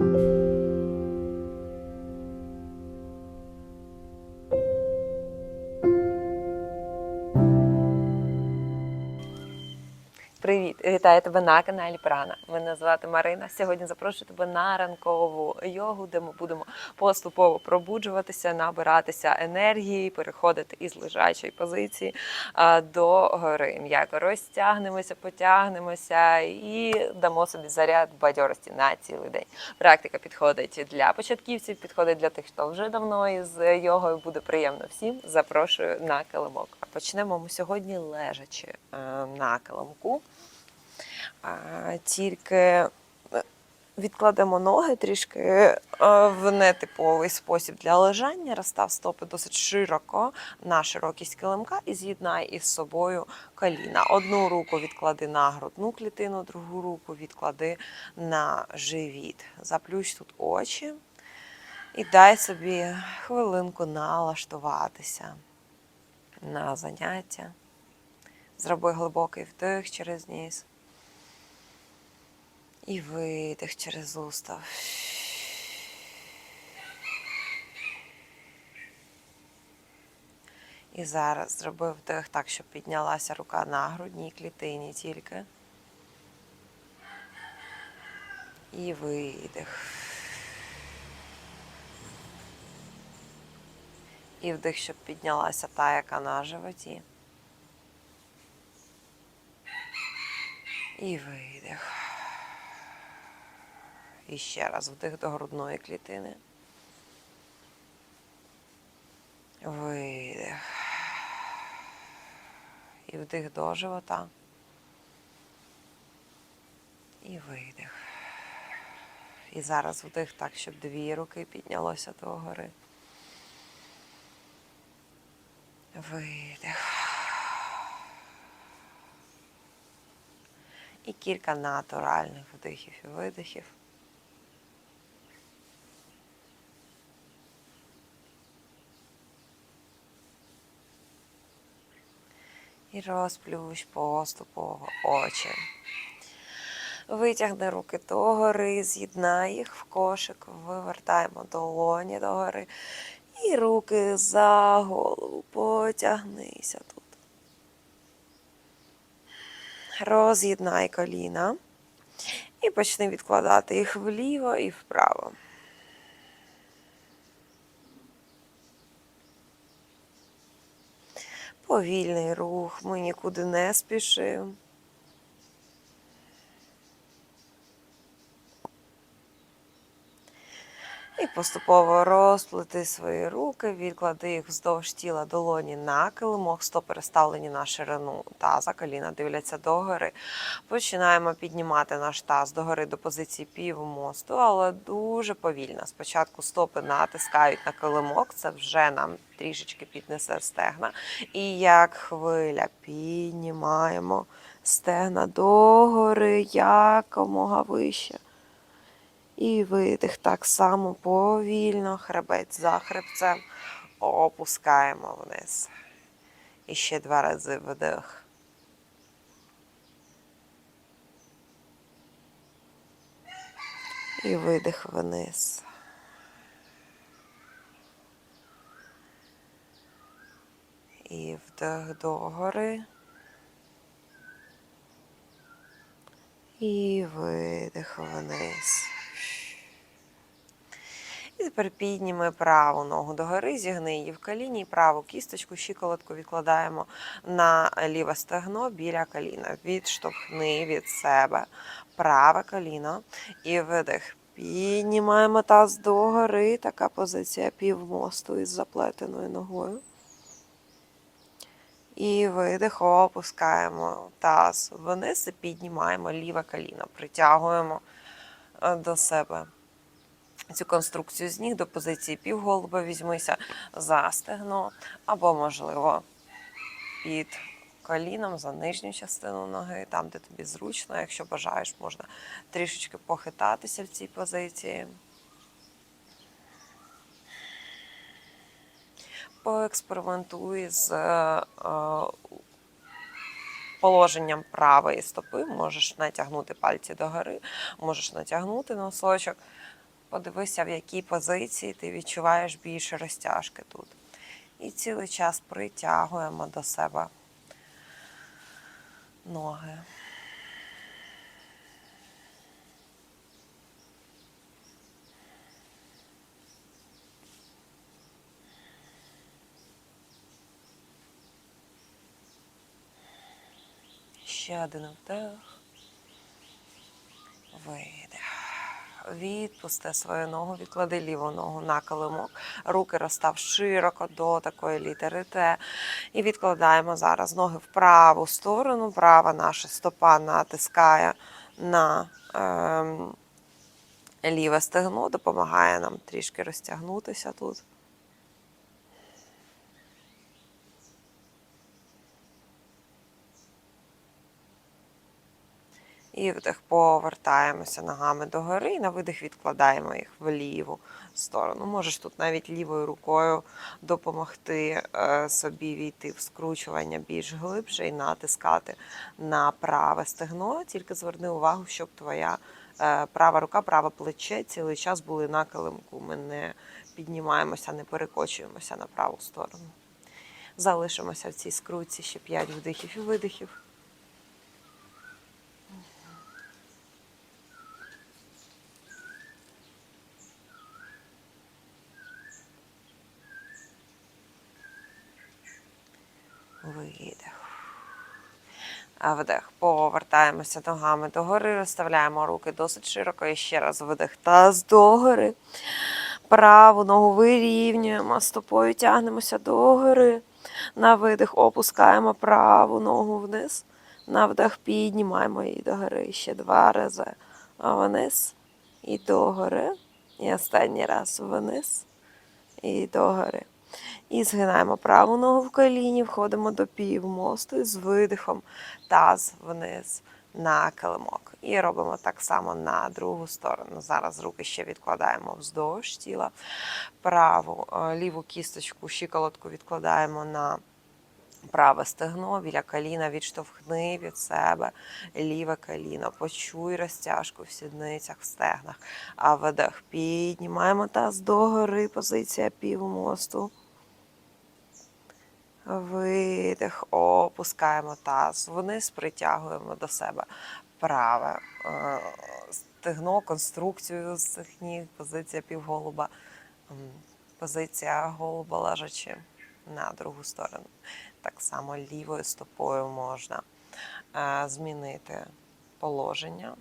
you. Вітаю тебе на каналі Прана. Мене звати Марина. Сьогодні запрошую тебе на ранкову йогу, де ми будемо поступово пробуджуватися, набиратися енергії, переходити із лежачої позиції до гори. М'яко розтягнемося, потягнемося і дамо собі заряд бадьорості на цілий день. Практика підходить для початківців, підходить для тих, хто вже давно із йогою буде приємно всім. Запрошую на килимок. Почнемо ми сьогодні лежачи е, на килимку. Тільки е, відкладемо ноги трішки е, в нетиповий спосіб для лежання. Розстав стопи досить широко на широкість килимка і з'єднай із собою коліна. Одну руку відклади на грудну клітину, другу руку відклади на живіт. Заплющ тут очі і дай собі хвилинку налаштуватися на заняття. Зроби глибокий вдих через ніс. І видих через уста. І зараз зроби вдих так, щоб піднялася рука на грудній клітині тільки. І видих. І вдих, щоб піднялася та, яка на животі. І видих. І ще раз вдих до грудної клітини. Видих. І вдих до живота. І видих. І зараз вдих так, щоб дві руки піднялося до гори. Видих. І кілька натуральних вдихів і видихів. І розплющ поступово очі. Витягни руки догори, з'єднай їх в кошик, вивертаємо долоні догори. І руки за голову. Потягнися тут. Роз'єднай коліна. І почни відкладати їх вліво і вправо. Повільний рух, ми нікуди не спішимо. І поступово розплети свої руки, відклади їх вздовж тіла долоні на килимок, стопи переставлені на ширину таза, коліна дивляться догори. Починаємо піднімати наш таз догори до позиції півмосту, але дуже повільно. Спочатку стопи натискають на килимок, це вже нам трішечки піднесе стегна. І як хвиля піднімаємо стегна догори якомога вище. І видих так само повільно, хребець за хребцем. Опускаємо вниз. І ще два рази вдих. І видих вниз. І вдих догори. І видих вниз. І тепер підніми праву ногу догори, зігни її в коліні, і праву кісточку, щиколотку відкладаємо на ліве стегно біля коліна. Відштовхни від себе праве коліно і видих. Піднімаємо таз догори. Така позиція півмосту із заплетеною ногою. І видих, опускаємо таз вниз і піднімаємо ліве коліно. Притягуємо е, до себе цю конструкцію з ніг до позиції півголуба візьмися за стегно, або, можливо, під коліном за нижню частину ноги, там, де тобі зручно. Якщо бажаєш, можна трішечки похитатися в цій позиції. Поекспериментуй з е, положенням правої стопи. Можеш натягнути пальці догори, можеш натягнути носочок. Подивися, в якій позиції ти відчуваєш більше розтяжки тут. І цілий час притягуємо до себе ноги. Ще один вдих. Видих. Відпусти свою ногу, відклади ліву ногу на килимок. Руки розстав широко до такої літери Т. І відкладаємо зараз ноги в праву сторону. Права наша стопа натискає на ем, ліве стегно, допомагає нам трішки розтягнутися тут. І вдих повертаємося ногами догори, і на видих відкладаємо їх в ліву сторону. Можеш тут навіть лівою рукою допомогти е, собі війти в скручування більш глибше і натискати на праве стегно. Тільки зверни увагу, щоб твоя е, права рука, праве плече цілий час були на килимку. Ми не піднімаємося, не перекочуємося на праву сторону. Залишимося в цій скрутці ще 5 вдихів і видихів. Видих. А Вдих. Повертаємося ногами догори, розставляємо руки досить широко. І ще раз видих. Таз догори. Праву ногу вирівнюємо, стопою тягнемося догори. На видих опускаємо праву ногу вниз. На вдих піднімаємо її догори. Ще два рази. Вниз і догори. І останній раз вниз і догори. І згинаємо праву ногу в коліні, входимо до півмосту і з видихом таз вниз на килимок. І робимо так само на другу сторону. Зараз руки ще відкладаємо вздовж тіла. Праву е, ліву кісточку, щиколотку відкладаємо на праве стегно, біля коліна відштовхни від себе ліве коліно. Почуй розтяжку в сідницях, в стегнах. А видих піднімаємо таз догори, позиція півмосту. Видих, опускаємо таз вниз, притягуємо до себе праве е, стегно, конструкцію з цих ніг, позиція півголуба, позиція голуба лежачи на другу сторону. Так само лівою стопою можна е, змінити положення.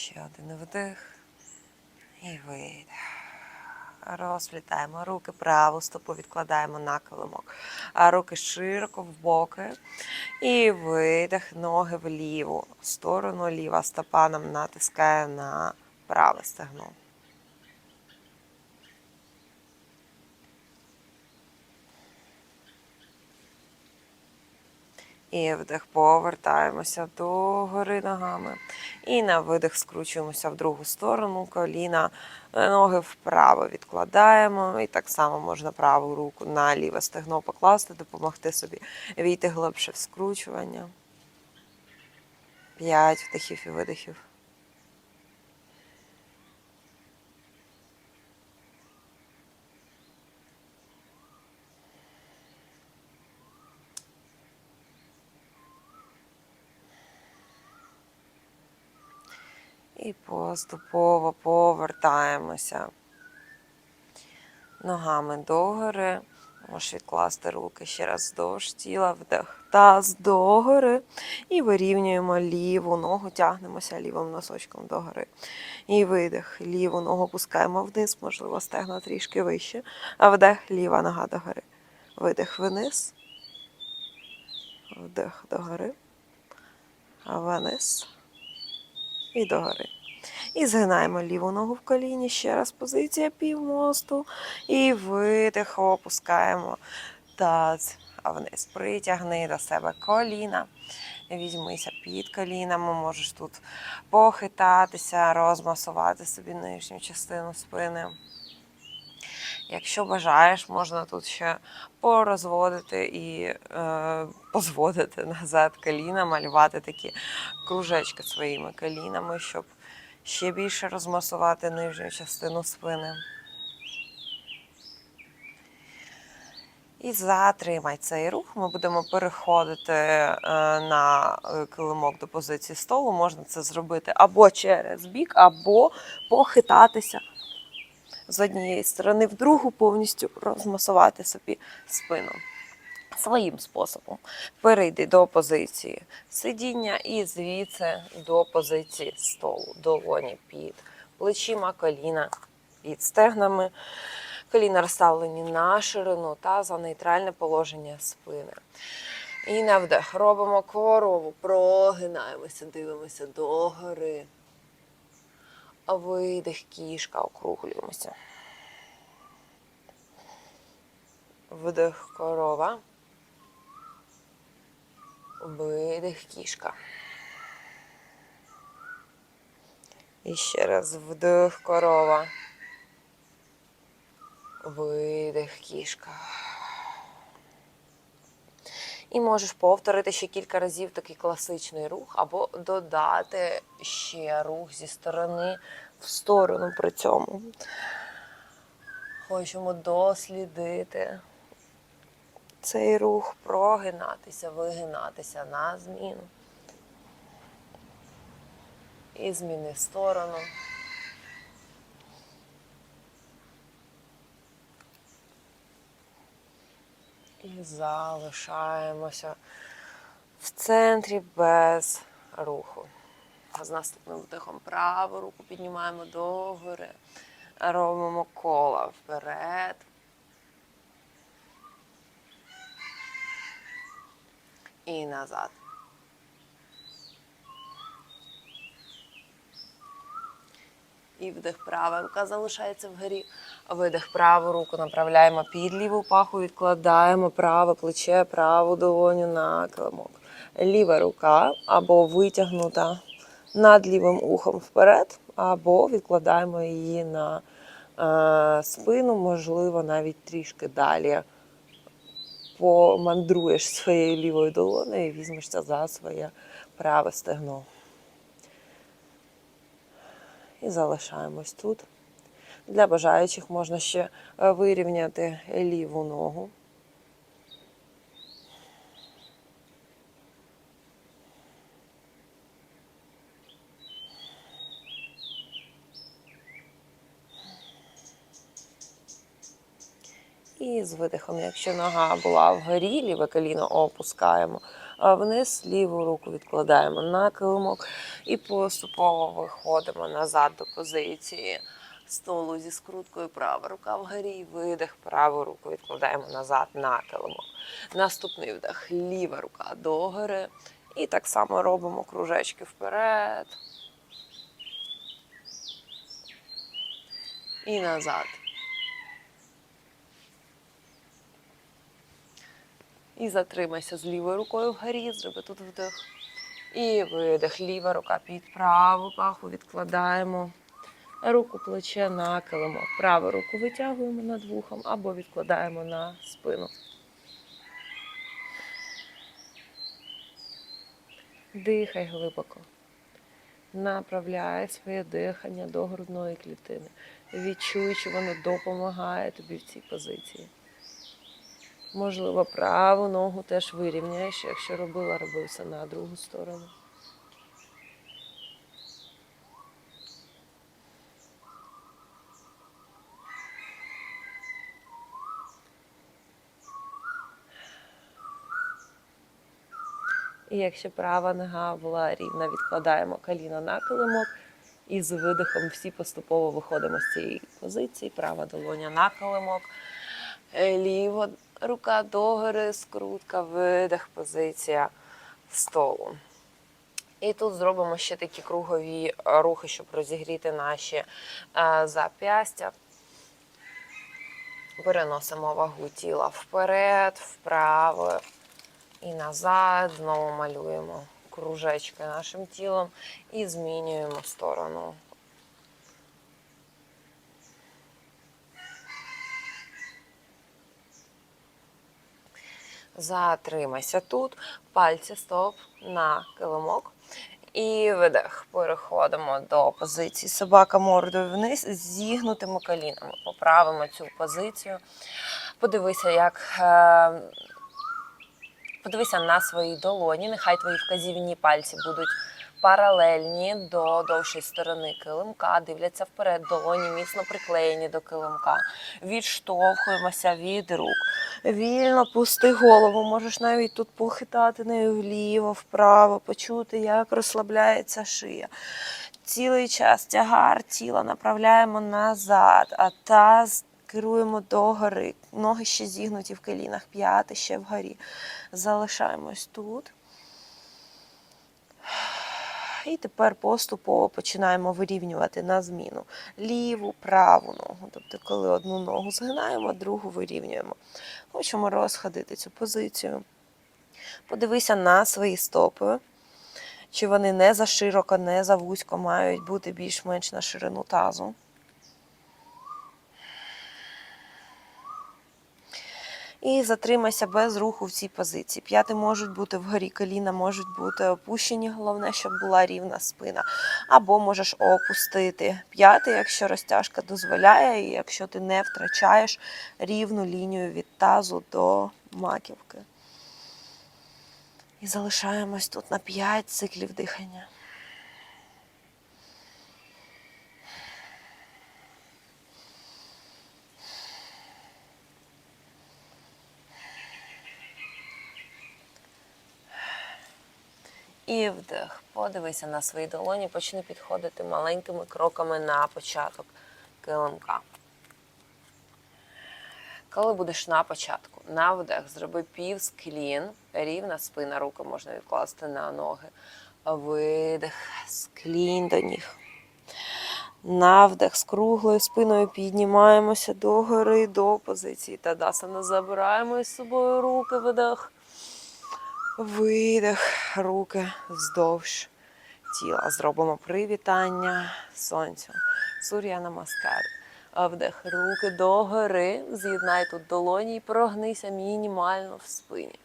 Ще один вдих і видих. Розплітаємо руки, праву стопу відкладаємо на килимок. А руки широко в боки. І видих, ноги в ліву сторону. Ліва стопа нам натискає на праве стегно. І вдих повертаємося до гори ногами. І на видих скручуємося в другу сторону, коліна, е, ноги вправо відкладаємо. І так само можна праву руку на ліве стегно покласти, допомогти собі війти глибше в скручування. П'ять вдихів і видихів. І поступово повертаємося ногами догори. Можеш відкласти руки ще раз вздовж тіла, вдих таз догори. І вирівнюємо ліву ногу, тягнемося лівим носочком догори. І видих. Ліву ногу пускаємо вниз, можливо, стегна трішки вище. А вдих, ліва нога догори. Видих вниз. Вдих догори. Вниз і догори. І згинаємо ліву ногу в коліні. Ще раз позиція півмосту. І видих, опускаємо таз вниз. Притягни до себе коліна. Візьмися під колінами, можеш тут похитатися, розмасувати собі нижню частину спини. Якщо бажаєш, можна тут ще порозводити і е, позводити назад коліна, малювати такі кружечки своїми колінами, щоб ще більше розмасувати нижню частину спини. І затримай цей рух. Ми будемо переходити е, на е, килимок до позиції столу. Можна це зробити або через бік, або похитатися з однієї сторони в другу, повністю розмасувати собі спину. Своїм способом перейди до позиції сидіння і звідси до позиції столу, долоні під плечима, коліна під стегнами, коліна розставлені на ширину та за нейтральне положення спини. І на вдих робимо корову, прогинаємося, дивимося догори. Видих, кішка, округлюємося. Вдих корова. Видих кішка. І ще раз вдих корова. Видих кішка. І можеш повторити ще кілька разів такий класичний рух, або додати ще рух зі сторони в сторону при цьому. Хочемо дослідити цей рух, прогинатися, вигинатися на зміну. І зміни сторону. І залишаємося в центрі без руху. З наступним вдихом праву руку піднімаємо догори, робимо кола вперед. І назад. І вдих права рука залишається вгорі. Видих праву руку направляємо під ліву паху, відкладаємо праве плече, праву долоню на килимок. Ліва рука або витягнута над лівим ухом вперед, або відкладаємо її на е, спину, можливо, навіть трішки далі. Помандруєш своєю лівою долоною і візьмешся за своє праве стегно. І залишаємось тут. Для бажаючих можна ще е, вирівняти ліву ногу. І з видихом, якщо нога була вгорі, ліве коліно опускаємо, вниз ліву руку відкладаємо на килимок і поступово виходимо назад до позиції столу зі скруткою. Права рука вгорі, видих, праву руку відкладаємо назад на килимок. Наступний вдих, ліва рука догори. І так само робимо кружечки вперед. І назад. І затримайся з лівою рукою вгорі, зроби тут вдих. І видих. Ліва рука під праву паху відкладаємо. Руку плече на килимок. Праву руку витягуємо над вухом або відкладаємо на спину. Дихай глибоко. Направляй своє дихання до грудної клітини. Відчуй, що воно допомагає тобі в цій позиції. Можливо, праву ногу теж вирівняєш, якщо робила, роби все на другу сторону. І якщо права нога була рівна, відкладаємо коліно на килимок. І з видихом всі поступово виходимо з цієї позиції. Права долоня на килимок. Е, Ліва рука догори, скрутка, видих, позиція столу. І тут зробимо ще такі кругові рухи, щоб розігріти наші е, зап'ястя. Переносимо вагу тіла вперед, вправо і назад. Знову малюємо кружечки нашим тілом і змінюємо сторону. Затримайся тут, пальці стоп на килимок. І видих. Переходимо до позиції собака мордою вниз з зігнутими колінами. Поправимо цю позицію. Подивися, як е, подивися на свої долоні. Нехай твої вказівні пальці будуть паралельні до довшої сторони килимка. Дивляться вперед, долоні міцно приклеєні до килимка. Відштовхуємося від рук. Вільно пусти голову, можеш навіть тут похитати нею вліво, вправо, почути, як розслабляється шия. Цілий час тягар тіла направляємо назад, а таз керуємо догори. Ноги ще зігнуті в колінах, п'яти ще вгорі. Залишаємось тут. І тепер поступово починаємо вирівнювати на зміну ліву, праву ногу. Тобто, коли одну ногу згинаємо, другу вирівнюємо. Хочемо розходити цю позицію. Подивися на свої стопи. Чи вони не за широко, не за вузько мають бути більш-менш на ширину тазу. І затримайся без руху в цій позиції. П'яти можуть бути вгорі, коліна можуть бути опущені, головне, щоб була рівна спина. Або можеш опустити п'яти, якщо розтяжка дозволяє, і якщо ти не втрачаєш рівну лінію від тазу до маківки. І залишаємось тут на 5 циклів дихання. І вдих. Подивися на свої долоні, почни підходити маленькими кроками на початок килимка. Коли будеш на початку, на вдих, зроби пів склін, рівна спина, руки можна відкласти на ноги. Видих, склін до ніг. На вдих з круглою спиною піднімаємося догори до позиції Тадасана. Забираємо із собою руки, видих. Видих, руки вздовж тіла. Зробимо привітання сонцю. Сур'я намаскар. Вдих, руки догори. З'єднай тут долоні і прогнися мінімально в спині.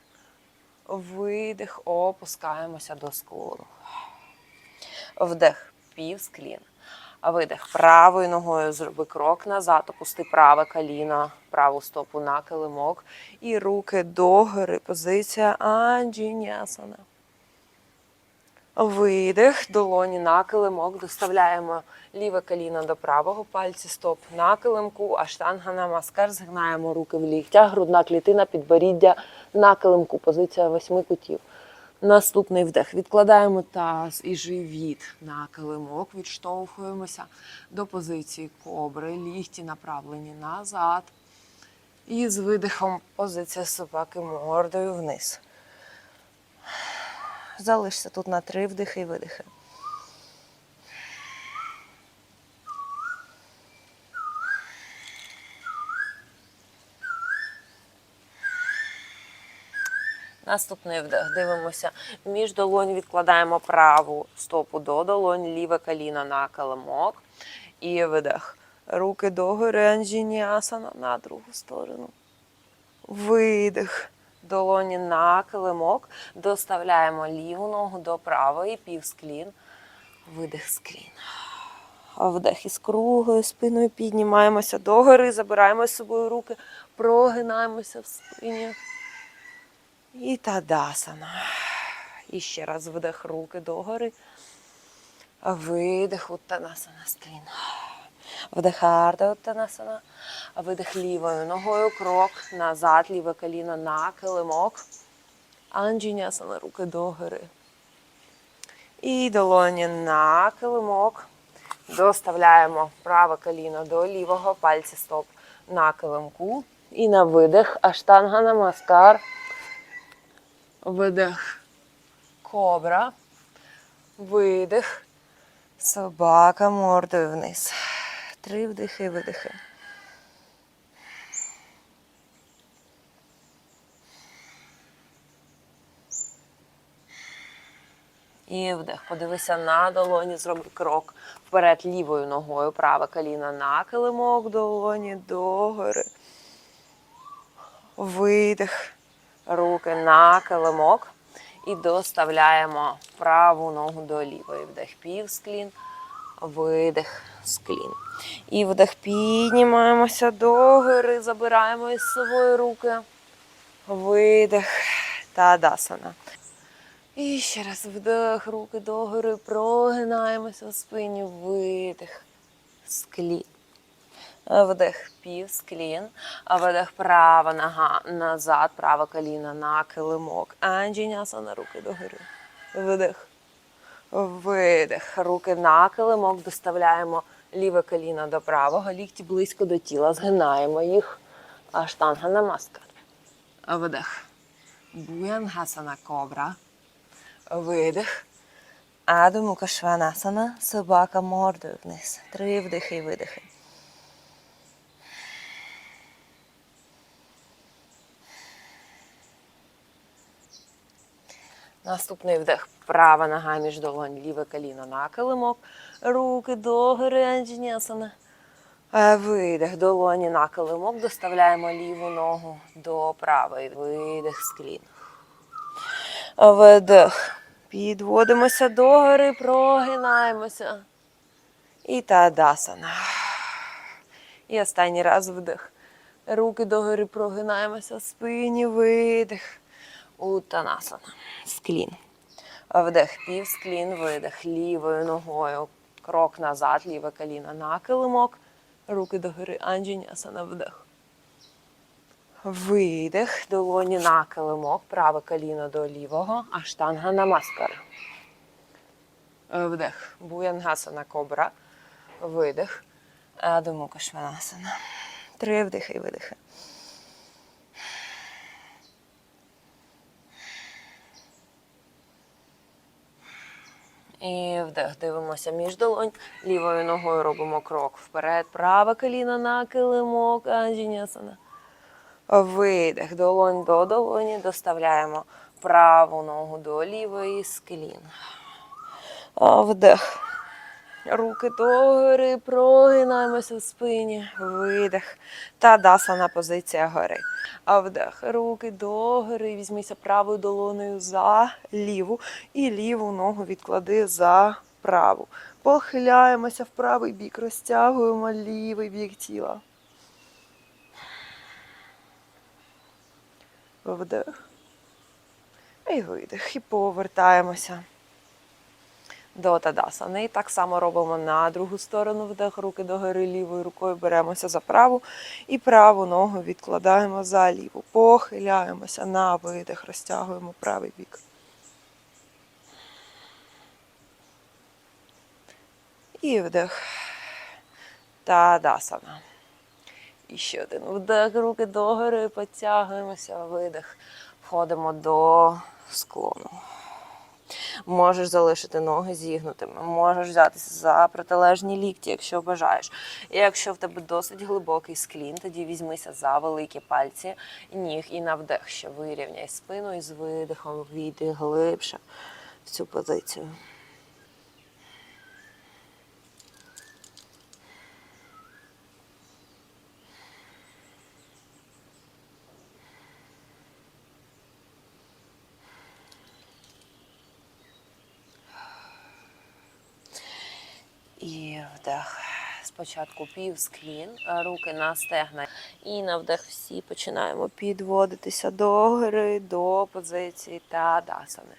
Видих, опускаємося до скулу. Вдих, пів склін. Видих. Правою ногою зроби крок назад, опусти праве коліно, праву стопу на килимок. І руки догори. Позиція Анджінясана. Видих, долоні на килимок. Доставляємо ліве коліно до правого пальці, стоп на килимку, аштанга намаскар. Згинаємо руки в ліктях, грудна клітина, підборіддя на килимку. Позиція восьми кутів. Наступний вдих. Відкладаємо таз і живіт на килимок, відштовхуємося до позиції кобри, лігті направлені назад. І з видихом позиція собаки мордою вниз. Залишся тут на три вдихи і видихи. Наступний вдих. Дивимося. Між долонь відкладаємо праву стопу до долонь, ліве коліно на килимок. І видих. Руки догори, анджініасана на другу сторону. Видих. Долоні на килимок. Доставляємо ліву ногу до правої, півсклін. Видих склін. Вдих із круглою спиною піднімаємося догори, забираємо з собою руки, прогинаємося в спині. І тадасана. І ще раз вдих руки догори. Видих уттанасана склін. Вдих арда уттанасана. Видих лівою ногою крок назад, ліве коліно на килимок. Анджінясана, руки догори. І долоні на килимок. Доставляємо праве коліно до лівого, пальці стоп на килимку. І на видих аштанга намаскар. Видих. Кобра. Видих. Собака мордою вниз. Три вдихи, видихи. І вдих. Подивися на долоні, зроби крок вперед лівою ногою, праве коліно на килимок, долоні догори. Видих. Руки на килимок. І доставляємо праву ногу до лівої. Вдих пів склін, видих склін. І вдих піднімаємося догори, забираємо із собою руки. Видих та дасана. І ще раз вдих, руки догори, прогинаємося в спині, видих, склін. Вдих, пів, склін. Видих, права нога назад, праве коліно на килимок. Анджінясана, руки догори. Вдих. Видих. Руки на килимок. Доставляємо ліве коліно до правого, лікті близько до тіла. Згинаємо їх. Аштанга намаскар. Вдих. Буянгасана кобра. Видих. Адумука шванасана. Собака мордою вниз. Три вдихи і видихи. Наступний вдих. Права нога між долонь, ліве коліно на килимок. Руки догори, анджінясана. Е, Видих, долоні на килимок. Доставляємо ліву ногу до правої. Видих, склін. Вдих. Підводимося догори, прогинаємося. І тадасана. І останній раз вдих. Руки догори прогинаємося спині, видих. Утанасана. Склін. Вдих, пів склін, видих. Лівою ногою. Крок назад, ліве коліно на килимок. Руки догори. Анджінясана. Вдих. Видих. Долоні на килимок. Праве коліно до лівого. Аштанга намаскар. Вдих. Буянгасана кобра. Видих. Адумука шванасана. Три вдихи і видихи. І вдих. Дивимося між долонь. Лівою ногою робимо крок вперед. Праве коліно на килимок. Анджінясана. Видих. Долонь до долоні. Доставляємо праву ногу до лівої з колін. Вдих. Руки догори, прогинаємося в спині. Видих. Та дасана позиція гори. А вдих. Руки догори. Візьмися правою долоною за ліву і ліву ногу відклади за праву. Похиляємося в правий бік, розтягуємо лівий бік тіла. Вдих. І видих. І повертаємося до Тадасани. І так само робимо на другу сторону вдих, руки догори лівою рукою беремося за праву і праву ногу відкладаємо за ліву. Похиляємося на видих, розтягуємо правий бік. І вдих. Тадасана. І ще один вдих, руки догори, підтягуємося, видих. Входимо до склону. Можеш залишити ноги зігнутими, можеш взятися за протилежні лікті, якщо бажаєш. І якщо в тебе досить глибокий склін, тоді візьмися за великі пальці ніг і на вдих, ще вирівняй спину і з видихом війди глибше в цю позицію. І вдих. Спочатку пів склін, руки на стегна. І на вдих всі починаємо підводитися догори, до позиції та дасани.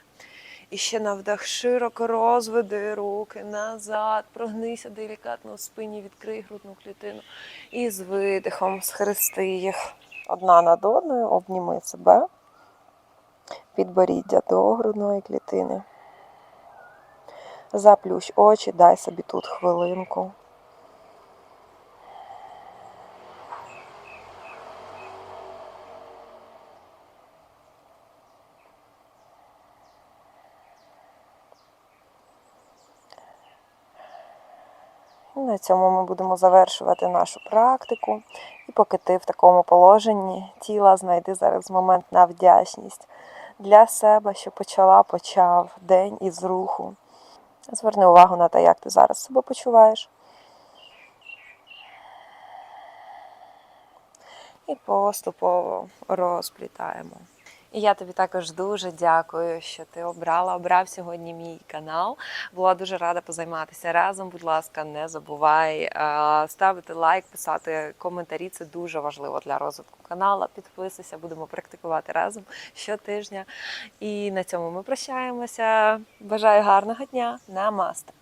І ще на вдих широко розведи руки назад, прогнися делікатно в спині, відкрий грудну клітину. І з видихом схрести їх одна над одною, обніми себе, підборіддя до грудної клітини. Заплющ очі, дай собі тут хвилинку. На цьому ми будемо завершувати нашу практику. І поки ти в такому положенні тіла знайди зараз момент на вдячність. для себе, що почала, почав день із руху. Зверни увагу на те, як ти зараз себе почуваєш. І поступово розплітаємо. Я тобі також дуже дякую, що ти обрала, обрав сьогодні мій канал. Була дуже рада позайматися разом. Будь ласка, не забувай е, ставити лайк, писати коментарі. Це дуже важливо для розвитку каналу. Підписуйся, будемо практикувати разом щотижня. І на цьому ми прощаємося. Бажаю гарного дня. Намасте!